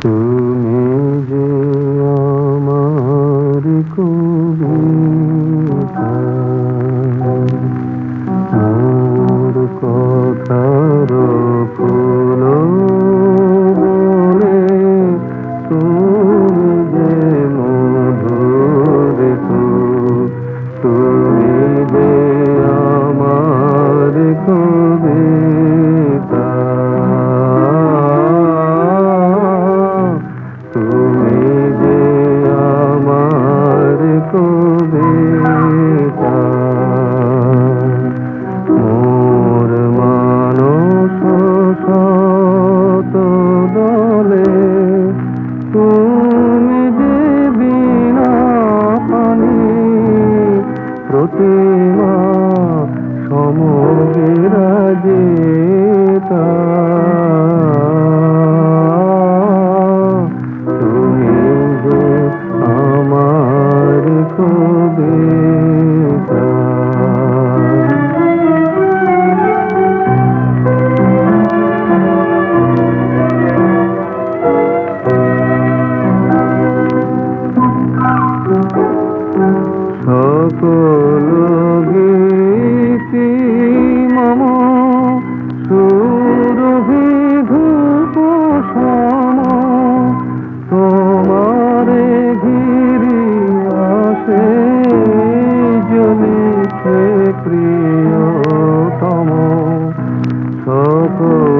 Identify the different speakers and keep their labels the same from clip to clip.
Speaker 1: তুমি যে আমার কবিতা, মোর কথার ফুল বলে তুমি যে মধুর তুমি যে আমার কবিতা। প্রতিমা সমবিরাজিতা তুমি যে আমার কবিতা সকল প্রিয়তম সকল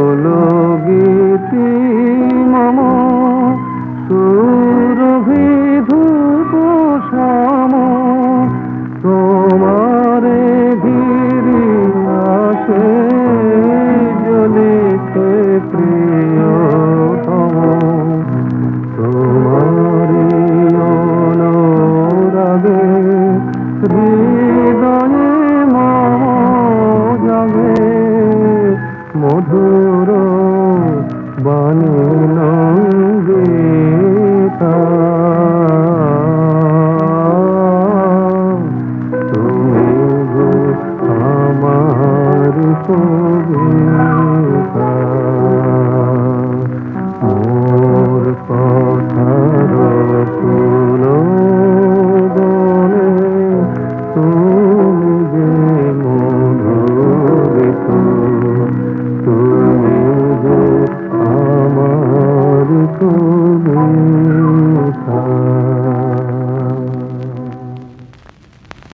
Speaker 1: মধুর বাণী নঙ্গিতা তুমি আমার